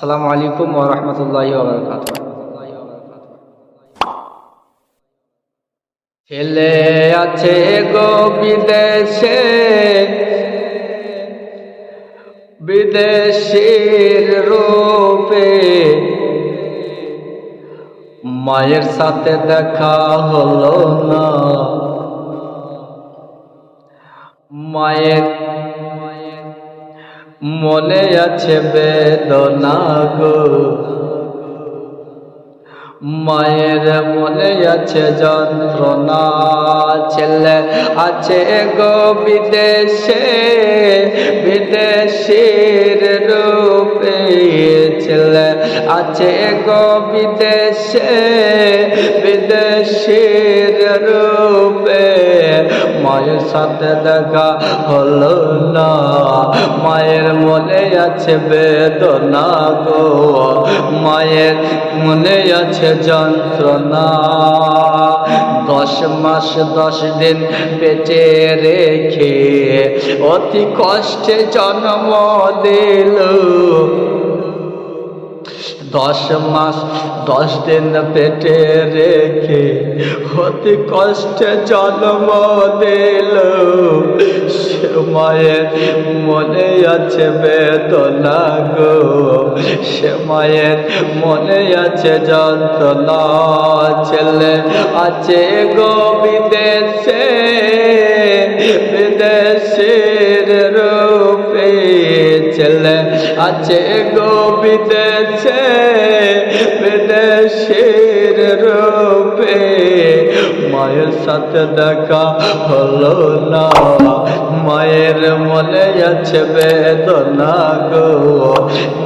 আসসালামু আলাইকুম ওয়া রাহমাতুল্লাহি ওয়া বারাকাতুহু। ছেলে আছে গো বিদেশে, বিদেশের রূপে। মায়ের সাথে দেখা হলো না। মায়ের মনে আছে বেদনা গো। মায়ের মনে আছে যন্ত্রণা ছেলে আছে গো বিদেশে। বিদেশির রূপে ছেলে আছে গো বিদেশে। বিদেশির রূপে মায়ের সাথে দেখা হলো না। মায়ের মনে আছে বেদনা গো। মায়ের মনে আছে যন্ত্রণা। দশ মাস, দশ দিন পেটে রেখে অতি কষ্টে জন্ম দিল। দশ মাস, দশ দিন পেটে রেখে অতি কষ্টে জন্ম দিল। সে মায়ের মনে আছে বেদনা গো। সে মায়ের মনে আছে যন্ত্রণা ছেলে আছে গো বিদেশে। বিদেশের রূপে ছেলে আছে গো বিদেশে। রূপে মায়ের সাথে দেখা হলো না। মায়ের মনে আছে বেদনা গো।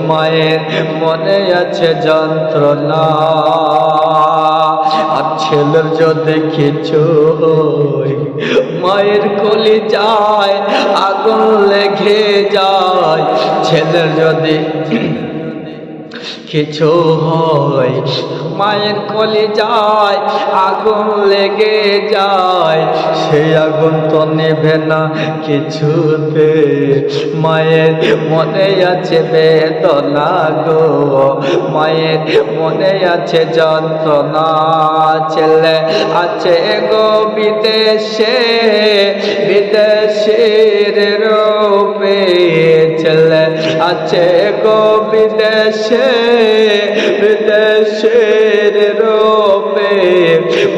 মায়ের মনে আছে যন্ত্রণা। আর ছেলের যদি কিছু মায়ের কলি যায়, আগুন লেগে যায়। ছেলের যদি কিছু হয়, মায়ের কলে যায়, আগুন লেগে যায়। সেই আগুন তো নেবে না কিছুতে, মায়ের মনে আছে বেদনা গো। মায়ের মনে আছে যন্ত্রণা ছেলে আছে গো বিদেশে বিদেশের আছে গো বিদেশে, বিদেশের রূপে।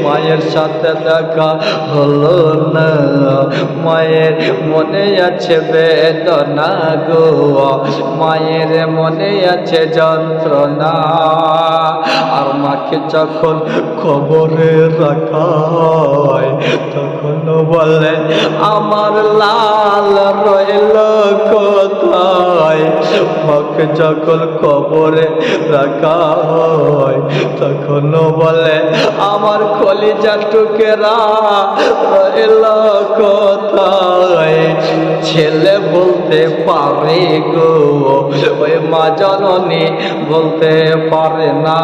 মায়ের সাথে দেখা হলো না, মায়ের মনে আছে বেদনা গো। মায়ের মনে আছে যন্ত্রণা, আর মাকে যখন খবরে রাখা হয়, তখন বলে, আমার লাল রইল মাকে যখন কবরে রাখা হয় তখন বলে, আমার কলিজা টুকেরা রইল কোথায়? ছেলে বলতে পারে গো, ওই মা জননী বলতে পারে না।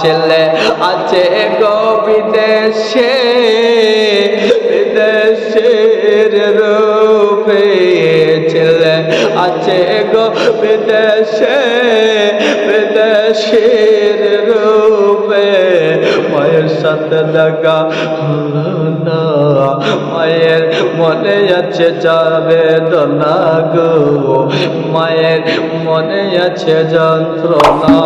ছেলে আছে গো বিদেশে আছে গো বিদেশে, বিদেশের রূপে। মায়ের সাথে দেখা হলো না। মায়ের মনে আছে যাবে না গো। মায়ের মনে আছে যন্ত্রণা।